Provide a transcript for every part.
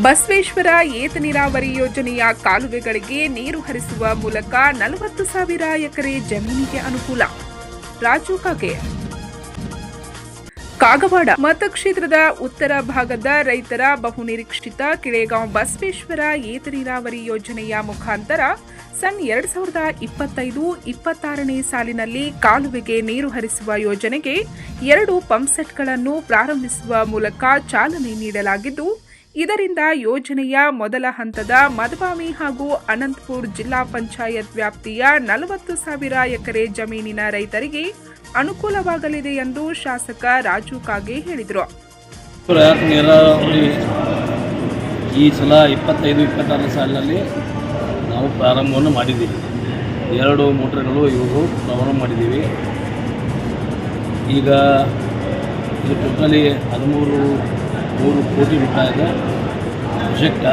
ಬಸವೇಶ್ವರ ಏತ ನೀರಾವರಿ ಯೋಜನೆಯ ಕಾಲುವೆಗಳಿಗೆ ನೀರು ಹರಿಸುವ ಮೂಲಕ ನಲವತ್ತು ಸಾವಿರ ಎಕರೆ ಜಮೀನಿಗೆ ಅನುಕೂಲ. ರಾಜು ಕಾಗೆ. ಕಾಗವಾಡ ಮತಕ್ಷೇತ್ರದ ಉತ್ತರ ಭಾಗದ ರೈತರ ಬಹುನಿರೀಕ್ಷಿತ ಕಿಳೇಗಾಂವ್ ಬಸವೇಶ್ವರ ಏತ ನೀರಾವರಿ ಯೋಜನೆಯ ಮುಖಾಂತರ ಸನ್ ಎರಡ್ ಸಾವಿರದ ಇಪ್ಪತ್ತೈದು ಇಪ್ಪತ್ತಾರನೇ ಸಾಲಿನಲ್ಲಿ ಕಾಲುವೆಗೆ ನೀರು ಹರಿಸುವ ಯೋಜನೆಗೆ ಎರಡು ಪಂಪ್ಸೆಟ್ಗಳನ್ನು ಪ್ರಾರಂಭಿಸುವ ಮೂಲಕ ಚಾಲನೆ ನೀಡಲಾಗಿದ್ದು ಇದರಿಂದ ಯೋಜನೆಯ ಮೊದಲ ಹಂತದ ಮದಬಾಮಿ ಹಾಗೂ ಅನಂತಪುರ ಜಿಲ್ಲಾ ಪಂಚಾಯತ್ ವ್ಯಾಪ್ತಿಯ ನಲವತ್ತು ಸಾವಿರ ಎಕರೆ ಜಮೀನಿನ ರೈತರಿಗೆ ಅನುಕೂಲವಾಗಲಿದೆ ಎಂದು ಶಾಸಕ ರಾಜು ಕಾಗೆ ಹೇಳಿದರು. ಈ ಸಲ ಇಪ್ಪತ್ತೈದು ಇಪ್ಪತ್ತಾರು ಸಾಲಿನಲ್ಲಿ ನಾವು ಪ್ರಾರಂಭವನ್ನು ಮಾಡಿದ್ದೀವಿ. ಎರಡು ಮೋಟ್ರ್ಗಳು ಇವು ಪ್ರಾರಂಭ ಮಾಡಿದ್ದೀವಿ. ಈಗ ಇದು ಟೋಟಲಿ ಹದಿಮೂರು ಮೂರು ಕೋಟಿ ರೂಪಾಯಿದ ಪ್ರಾಜೆಕ್ಟ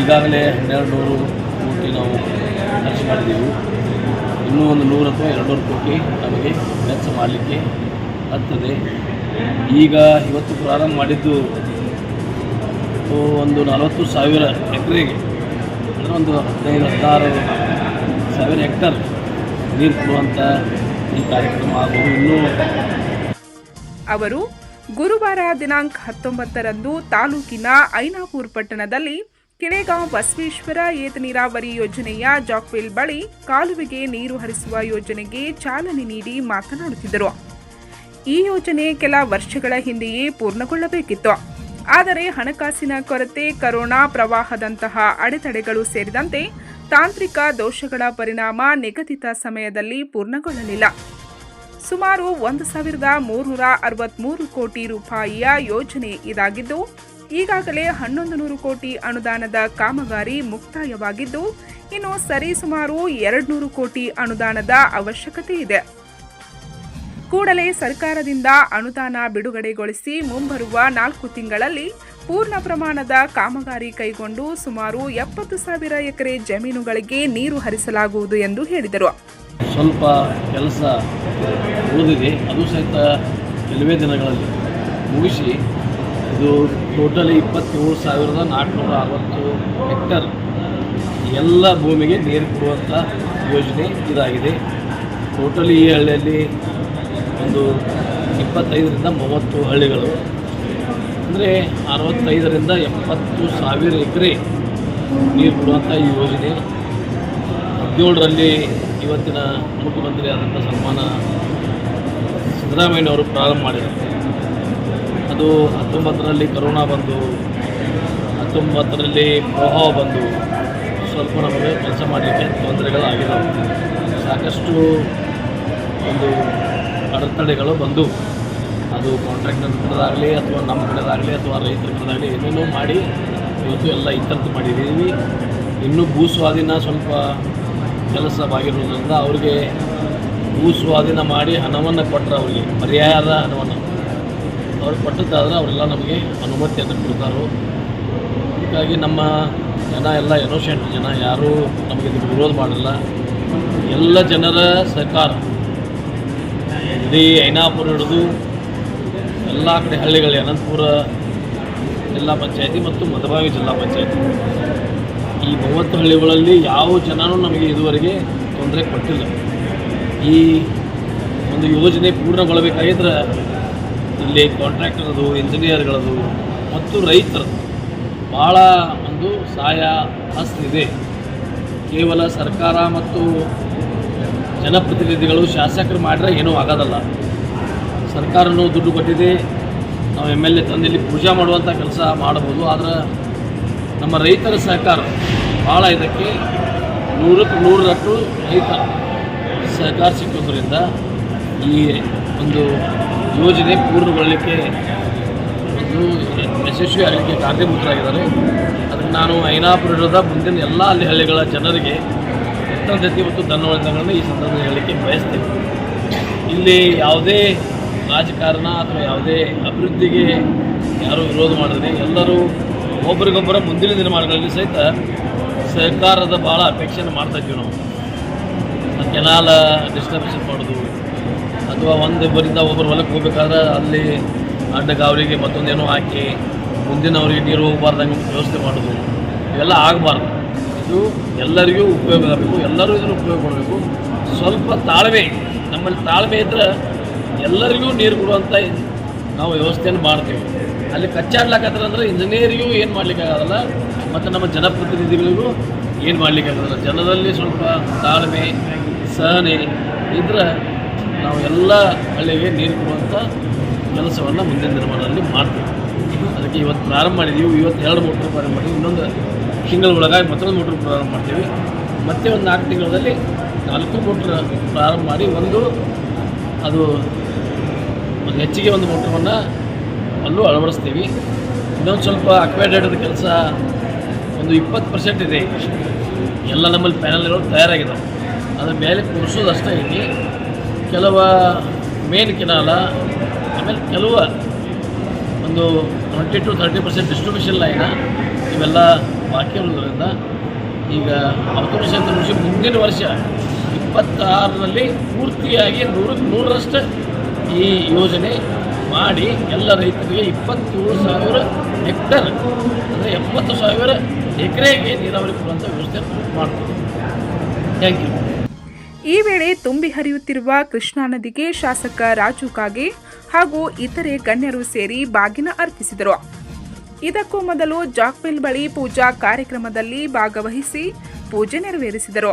ಈಗಾಗಲೇ ಹನ್ನೆರಡು ನೂರು ಕೋಟಿ ನಾವು ಖರ್ಚು ಮಾಡಿದ್ದೀವಿ. ಇನ್ನೂ ಒಂದು ನೂರು ಅಥವಾ ಎರಡುನೂರು ಕೋಟಿ ನಮಗೆ ವೆಚ್ಚ ಮಾಡಲಿಕ್ಕೆ ಆಗ್ತದೆ. ಈಗ ಇವತ್ತು ಪ್ರಾರಂಭ ಮಾಡಿದ್ದು ಒಂದು ನಲವತ್ತು ಸಾವಿರ ಎಕರೆಗೆ, ಅಂದರೆ ಒಂದು ಹದಿನೈದು, ಹದಿನಾರು ಸಾವಿರ ಹೆಕ್ಟರ್ ನೀರು ಕೊಡುವಂಥ ಈ ಕಾರ್ಯಕ್ರಮ ಆಗೋದು ಇನ್ನೂ ಅವರು ಗುರುವಾರ ದಿನಾಂಕ ಹತ್ತೊಂಬತ್ತರಂದು ತಾಲೂಕಿನ ಐನಾಪುರ್ ಪಟ್ಟಣದಲ್ಲಿ ಕೆರೆಗಾಂವ್ ಬಸವೇಶ್ವರ ಏತ ನೀರಾವರಿ ಯೋಜನೆಯ ಜಾಕ್ವೆಲ್ ಬಳಿ ಕಾಲುವೆಗೆ ನೀರು ಹರಿಸುವ ಯೋಜನೆಗೆ ಚಾಲನೆ ನೀಡಿ ಮಾತನಾಡುತ್ತಿದ್ದರು. ಈ ಯೋಜನೆ ಕೆಲ ವರ್ಷಗಳ ಹಿಂದೆಯೇ ಪೂರ್ಣಗೊಳ್ಳಬೇಕಿತ್ತು. ಆದರೆ ಹಣಕಾಸಿನ ಕೊರತೆ, ಕರೋನಾ ಪ್ರವಾಹದಂತಹ ಅಡೆತಡೆಗಳು ಸೇರಿದಂತೆ ತಾಂತ್ರಿಕ ದೋಷಗಳ ಪರಿಣಾಮ ನಿಗದಿತ ಸಮಯದಲ್ಲಿ ಪೂರ್ಣಗೊಳ್ಳಲಿಲ್ಲ. ಸುಮಾರು ಒಂದು ಸಾವಿರದ ಮೂರುನೂರ ಅರವತ್ಮೂರು ಕೋಟಿ ರೂಪಾಯಿಯ ಯೋಜನೆ ಇದಾಗಿದ್ದು, ಈಗಾಗಲೇ ಹನ್ನೊಂದು ನೂರು ಕೋಟಿ ಅನುದಾನದ ಕಾಮಗಾರಿ ಮುಕ್ತಾಯವಾಗಿದ್ದು, ಇನ್ನು ಸರಿಸುಮಾರು ಎರಡ್ನೂರು ಕೋಟಿ ಅನುದಾನದ ಅವಶ್ಯಕತೆ ಇದೆ. ಕೂಡಲೇ ಸರ್ಕಾರದಿಂದ ಅನುದಾನ ಬಿಡುಗಡೆಗೊಳಿಸಿ ಮುಂಬರುವ ನಾಲ್ಕು ತಿಂಗಳಲ್ಲಿ ಪೂರ್ಣ ಪ್ರಮಾಣದ ಕಾಮಗಾರಿ ಕೈಗೊಂಡು ಸುಮಾರು ಎಪ್ಪತ್ತು ಸಾವಿರ ಎಕರೆ ಜಮೀನುಗಳಿಗೆ ನೀರು ಹರಿಸಲಾಗುವುದು ಎಂದು ಹೇಳಿದರು. ಸ್ವಲ್ಪ ಕೆಲಸ ಉಳಿದಿದೆ ಅದು ಸಹಿತ ಕೆಲವೇ ದಿನಗಳಲ್ಲಿ ಮುಗಿಸಿ ಇದು ಟೋಟಲಿ ಇಪ್ಪತ್ತೇಳು ಸಾವಿರದ ನಾಲ್ಕುನೂರ ಅರವತ್ತು ಹೆಕ್ಟರ್ ಎಲ್ಲ ಭೂಮಿಗೆ ನೀರು ಕೊಡುವಂಥ ಯೋಜನೆ ಇದಾಗಿದೆ. ಟೋಟಲಿ ಈ ಹಳ್ಳಿಯಲ್ಲಿ ಒಂದು ಇಪ್ಪತ್ತೈದರಿಂದ ಮೂವತ್ತು ಹಳ್ಳಿಗಳು ಅಂದರೆ ಅರವತ್ತೈದರಿಂದ ಎಪ್ಪತ್ತು ಸಾವಿರ ಎಕರೆ ನೀರು ಕೊಡುವಂಥ ಈ ಯೋಜನೆ. ಹದಿನೇಳರಲ್ಲಿ ಇವತ್ತಿನ ಮುಖ್ಯಮಂತ್ರಿ ಆದಂಥ ಸನ್ಮಾನ ಸಿದ್ದರಾಮಯ್ಯನವರು ಪ್ರಾರಂಭ ಮಾಡಿದರು ಅದು ಹತ್ತೊಂಬತ್ತರಲ್ಲಿ ಕರೋನಾ ಬಂದು, ಹತ್ತೊಂಬತ್ತರಲ್ಲಿ ಪ್ರವಾಹ ಬಂದು ಸ್ವಲ್ಪ ನಮಗೆ ಕೆಲಸ ಮಾಡಲಿಕ್ಕೆ ತೊಂದರೆಗಳಾಗಿದ್ದಾವೆ. ಸಾಕಷ್ಟು ಒಂದು ಅಡೆತಡೆಗಳು ಬಂದು ಅದು ಕಾಂಟ್ರಾಕ್ಟರ್ ಕಡೆದಾಗಲಿ ಅಥವಾ ನಮ್ಮ ಕಡೆದಾಗಲಿ ಅಥವಾ ರೈತರ ಕಡೆದಾಗಲಿ ಏನೇನೋ ಮಾಡಿ ಇವತ್ತು ಎಲ್ಲ ಇತ್ತರ್ಥ ಮಾಡಿದ್ದೀವಿ. ಇನ್ನೂ ಭೂ ಸ್ವಾಧೀನ ಸ್ವಲ್ಪ ಕೆಲಸ ಆಗಿರೋದ್ರಿಂದ ಅವ್ರಿಗೆ ಭೂ ಸ್ವಾಧೀನ ಮಾಡಿ ಹಣವನ್ನು ಕೊಟ್ಟರೆ ಅವರಿಗೆ ಪರ್ಯಾಯದ ಹಣವನ್ನು. ಅವ್ರಿಗೆ ಕೊಟ್ಟದ್ದಾದ್ರೆ ಅವರೆಲ್ಲ ನಮಗೆ ಅನುಮತಿಯನ್ನು ಕೊಡ್ತಾರೆ. ಹೀಗಾಗಿ ನಮ್ಮ ಜನ ಎಲ್ಲ ಎನೋಷೆಂಟ್ ಜನ, ಯಾರೂ ನಮಗೆ ಇದಕ್ಕೆ ವಿರೋಧ ಮಾಡಲ್ಲ. ಎಲ್ಲ ಜನರ ಸರ್ಕಾರ ಇಡೀ ಐನಾಪುರ ಹಿಡಿದು ಎಲ್ಲ ಕಡೆ ಹಳ್ಳಿಗಳಲ್ಲಿ ಅನಂತಪುರ ಜಿಲ್ಲಾ ಪಂಚಾಯತಿ ಮತ್ತು ಮಧುಬಾವಿ ಜಿಲ್ಲಾ ಪಂಚಾಯತಿ. ಈ ಮೂವತ್ತು ಹಳ್ಳಿಗಳಲ್ಲಿ ಯಾವ ಜನನೂ ನಮಗೆ ಇದುವರೆಗೆ ತೊಂದರೆ ಕೊಟ್ಟಿಲ್ಲ. ಈ ಒಂದು ಯೋಜನೆ ಪೂರ್ಣಗೊಳ್ಳಬೇಕಾಗಿದ್ರೆ ಇಲ್ಲಿ ಕಾಂಟ್ರಾಕ್ಟರ್ದು ಇಂಜಿನಿಯರ್ಗಳದು ಮತ್ತು ರೈತರದು ಭಾಳ ಒಂದು ಸಹಾಯ ಹಸ್ತಿದೆ ಕೇವಲ ಸರ್ಕಾರ ಮತ್ತು ಜನಪ್ರತಿನಿಧಿಗಳು ಶಾಸಕರು ಮಾಡಿದ್ರೆ ಏನೂ ಆಗೋದಲ್ಲ. ಸರ್ಕಾರನೂ ದುಡ್ಡು ಕೊಟ್ಟಿದೆ. ನಾವು ಎಂ ಎಲ್ ಎ ತಂದಿಲ್ಲಿ ಪೂಜೆ ಮಾಡುವಂಥ ಕೆಲಸ ಮಾಡಬಹುದು. ಆದರೆ ನಮ್ಮ ರೈತರ ಸಹಕಾರ ಭಾಳ ಇದಕ್ಕೆ. ನೂರಕ್ಕೆ ನೂರರಷ್ಟು ರೈತ ಸಹಕಾರ ಸಿಕ್ಕೋದ್ರಿಂದ ಈ ಒಂದು ಯೋಜನೆ ಪೂರ್ಣಗೊಳ್ಳಲಿಕ್ಕೆ ಒಂದು ಯಶಸ್ವಿ ಆಗಲಿಕ್ಕೆ ಕಾರ್ಯಮುಖರಾಗಿದ್ದಾರೆ ಅದಕ್ಕೆ ನಾನು ಐನಾಪುರದ ಮುಂದಿನ ಎಲ್ಲ ಅಲ್ಲಿ ಹಳ್ಳಿಗಳ ಜನರಿಗೆ ಕೃತಜ್ಞತೆ ಮತ್ತು ಧನ್ಯವಾದಗಳನ್ನು ಈ ಸಂದರ್ಭದಲ್ಲಿ ಹೇಳಲಿಕ್ಕೆ ಬಯಸ್ತೇನೆ. ಇಲ್ಲಿ ಯಾವುದೇ ರಾಜಕಾರಣ ಅಥವಾ ಯಾವುದೇ ಅಭಿವೃದ್ಧಿಗೆ ಯಾರೂ ವಿರೋಧ ಮಾಡಿದ್ರೆ ಎಲ್ಲರೂ ಒಬ್ಬರಿಗೊಬ್ಬರ ಮುಂದಿನ ದಿನಮಾನಗಳಲ್ಲಿ ಸಹಿತ ಸರ್ಕಾರದ ಭಾಳ ಅಪೇಕ್ಷೆಯನ್ನು ಮಾಡ್ತಾ ಇದ್ದೀವಿ ನಾವು. ಕೆನಾಲ ಡಿಸ್ಟರ್ಬೇಷನ್ ಮಾಡೋದು, ಅಥವಾ ಒಂದೊಬ್ಬರಿಂದ ಒಬ್ಬರು ಹೊಲಕ್ಕೆ ಹೋಗ್ಬೇಕಾದ್ರೆ ಅಲ್ಲಿ ಅಡ್ಡಗಾವಲಿಗೆ ಮತ್ತೊಂದೇನೋ ಹಾಕಿ ಮುಂದಿನವರಿಗೆ ನೀರು ಹೋಗಬಾರ್ದಂಗೆ ವ್ಯವಸ್ಥೆ ಮಾಡೋದು, ಇವೆಲ್ಲ ಆಗಬಾರ್ದು. ಇದು ಎಲ್ಲರಿಗೂ ಉಪಯೋಗ ಆಗಬೇಕು, ಎಲ್ಲರೂ ಇದನ್ನು ಉಪಯೋಗ ಕೊಡಬೇಕು ಸ್ವಲ್ಪ ತಾಳ್ಮೆ, ನಮ್ಮಲ್ಲಿ ತಾಳ್ಮೆ ಇದ್ದರೆ ಎಲ್ಲರಿಗೂ ನೀರು ಕೊಡುವಂಥ ನಾವು ವ್ಯವಸ್ಥೆಯನ್ನು ಮಾಡ್ತೀವಿ. ಅಲ್ಲಿ ಕಚ್ಚಾಡ್ಲಾಕತ್ತಾರ ಅಂದರೆ ಇಂಜಿನಿಯರಿಗೂ ಏನು ಮಾಡಲಿಕ್ಕಾಗಲ್ಲ ಮತ್ತು ನಮ್ಮ ಜನಪ್ರತಿನಿಧಿಗಳಿಗೂ ಏನು ಮಾಡಲಿಕ್ಕಾಗಲ್ಲ ಜನರಲ್ಲಿ ಸ್ವಲ್ಪ ತಾಳ್ಮೆ, ಸಹನೆ ಇದ್ರೆ ನಾವು ಎಲ್ಲ ಹಳ್ಳಿಗೆ ನೀರು ಕೊಡುವಂಥ ಕೆಲಸವನ್ನು ಮುಂದಿನ ದಿನಮಾನದಲ್ಲಿ ಮಾಡ್ತೀವಿ. ಅದಕ್ಕೆ ಇವತ್ತು ಪ್ರಾರಂಭ ಮಾಡಿದ್ದೀವಿ ಇವತ್ತು ಎರಡು ಮೋಟ್ರ್ ಪ್ರಾರಂಭ ಮಾಡಿದ್ವಿ. ಇನ್ನೊಂದು ತಿಂಗಳ ಒಳಗಾಗಿ ಮತ್ತೊಂದು ಮೋಟ್ರ್ ಪ್ರಾರಂಭ ಮಾಡ್ತೀವಿ. ಮತ್ತೆ ಒಂದು ನಾಲ್ಕು ತಿಂಗಳಲ್ಲಿ ನಾಲ್ಕು ಮೋಟ್ರ್ ಪ್ರಾರಂಭ ಮಾಡಿ ಒಂದು ಅದು ಒಂದು ಹೆಚ್ಚಿಗೆ ಒಂದು ಮೋಟ್ರವನ್ನು ಅಲ್ಲೂ ಅಳವಡಿಸ್ತೀವಿ. ಇನ್ನೊಂದು ಸ್ವಲ್ಪ ಅಕ್ವೇಡೇಟರ್ ಕೆಲಸ ಒಂದು ಇಪ್ಪತ್ತು ಪರ್ಸೆಂಟ್ ಇದೆ. ಎಲ್ಲ ನಮ್ಮಲ್ಲಿ ಪ್ಯಾನಲ್ಗಳು ತಯಾರಾಗಿದ್ದಾವೆ ಅದ್ರ ಮೇಲೆ ಅಷ್ಟೇ ಐತಿ ಕೆಲವು ಮೇನ್ ಕೆನಾಲ, ಆಮೇಲೆ ಕೆಲವು ಒಂದು twenty two thirty percent distribution ಲೈನ ಇವೆಲ್ಲ ಬಾಕಿ ಇರೋದ್ರಿಂದ ಈಗ ಅವತೋಷ ಮುಗಿಸಿ ಮುಂದಿನ ವರ್ಷ ಇಪ್ಪತ್ತಾರರಲ್ಲಿ ಪೂರ್ತಿಯಾಗಿ ನೂರಕ್ಕೆ ನೂರರಷ್ಟು ಈ ಯೋಜನೆ ಮಾಡಿ ಎಲ್ಲ ರೈತರಿಗೆ ಇಪ್ಪತ್ತೇಳು ಸಾವಿರ ಹೆಕ್ಟರ್, ಅಂದರೆ ಎಪ್ಪತ್ತು ಸಾವಿರ ಎಕರೆಗೆ ನೀರಾವರಿ ಕೊಡುವಂಥ ವ್ಯವಸ್ಥೆ ಮಾಡ್ತೀವಿ. ಥ್ಯಾಂಕ್ ಯು ಈ ವೇಳೆ ತುಂಬಿ ಹರಿಯುತ್ತಿರುವ ಕೃಷ್ಣಾ ನದಿಗೆ ಶಾಸಕ ರಾಜು ಕಾಗೆ ಹಾಗೂ ಇತರೆ ಗಣ್ಯರು ಸೇರಿ ಬಾಗಿನ ಅರ್ಪಿಸಿದರು. ಇದಕ್ಕೂ ಮೊದಲು ಜಾಕ್ವೆಲ್ ಬಳಿ ಪೂಜಾ ಕಾರ್ಯಕ್ರಮದಲ್ಲಿ ಭಾಗವಹಿಸಿ ಪೂಜೆ ನೆರವೇರಿಸಿದರು.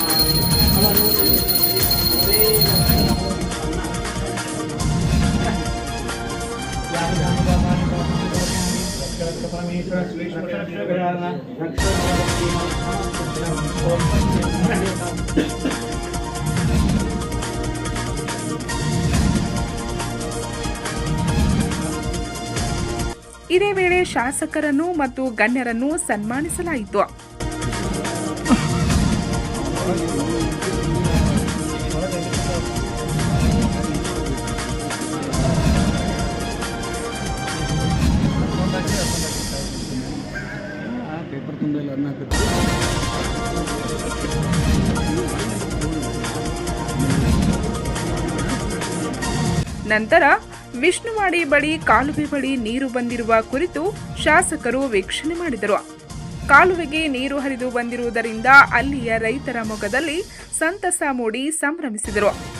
ಇದೇ ವೇಳೆ ಶಾಸಕರನ್ನು ಮತ್ತು ಗಣ್ಯರನ್ನು ಸನ್ಮಾನಿಸಲಾಯಿತು. ನಂತರ ವಿಷ್ಣುವಾಡಿ ಬಳಿ ಕಾಲುವೆ ಬಳಿ ನೀರು ಬಂದಿರುವ ಕುರಿತು ಶಾಸಕರು ವೀಕ್ಷಣೆ ಮಾಡಿದರು. ಕಾಲುವೆಗೆ ನೀರು ಹರಿದು ಬಂದಿರುವುದರಿಂದ ಅಲ್ಲಿಯ ರೈತರ ಮೊಗದಲ್ಲಿ ಸಂತಸ ಮೂಡಿ ಸಂಭ್ರಮಿಸಿದರು.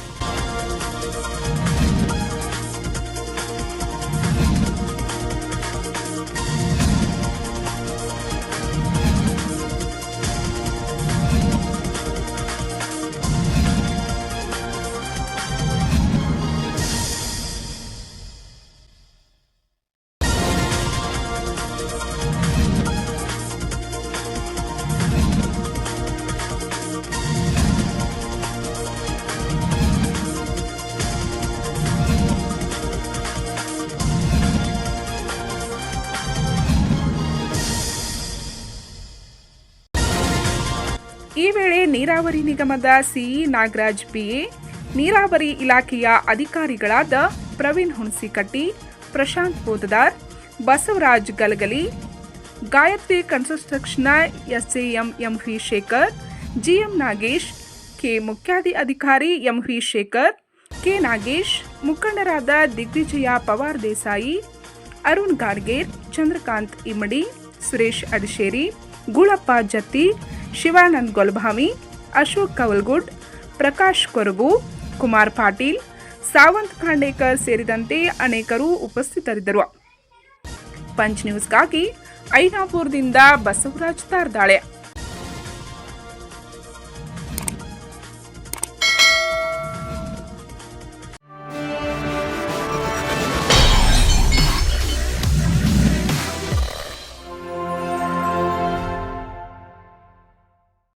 ನೀರಾವರಿ ನಿಗಮದ ಸಿಇ ನಾಗರಾಜ್ ಪಿಎ ನೀರಾವರಿ ಇಲಾಖೆಯ ಅಧಿಕಾರಿಗಳಾದ Praveen Hunasikatti, Prashant Bodadar Basavaraj Galagali, Gayatri ಕನ್ಸ್ಟ್ರಕ್ಷನ್ನ SAM MV Shekhar GM Nagesh, K ಮುಖ್ಯಾಧಿ ಅಧಿಕಾರಿ ಎಂವಿ ಶೇಖರ್ ಕೆ ನಾಗೇಶ್, ಮುಖಂಡರಾದ ದಿಗ್ವಿಜಯ ಪವಾರ್ ದೇಸಾಯಿ, ಅರುಣ್ ಗಾಡ್ಗೇರ್ ಚಂದ್ರಕಾಂತ್ ಇಮ್ಮಡಿ, ಸುರೇಶ್ ಅಡಿಶೇರಿ, ಗುಳಪ್ಪ ಜತ್ತಿ, ಶಿವಾನಂದ್ ಗೊಲ್ಭಾಮಿ ಅಶೋಕ್ ಕವಲ್ಗುಡ್, ಪ್ರಕಾಶ್ ಕೊರಬು ಕುಮಾರ್ ಪಾಟೀಲ್, ಸಾವಂತ್ ಖಾಂಡೇಕರ್ ಸೇರಿದಂತೆ ಅನೇಕರು ಉಪಸ್ಥಿತರಿದ್ದರು. ಪಂಚ್ ನ್ಯೂಸ್ಗಾಗಿ ಐನಾಪುರದಿಂದ ಬಸವರಾಜ್ ತಾರ್ದಾಳೆ.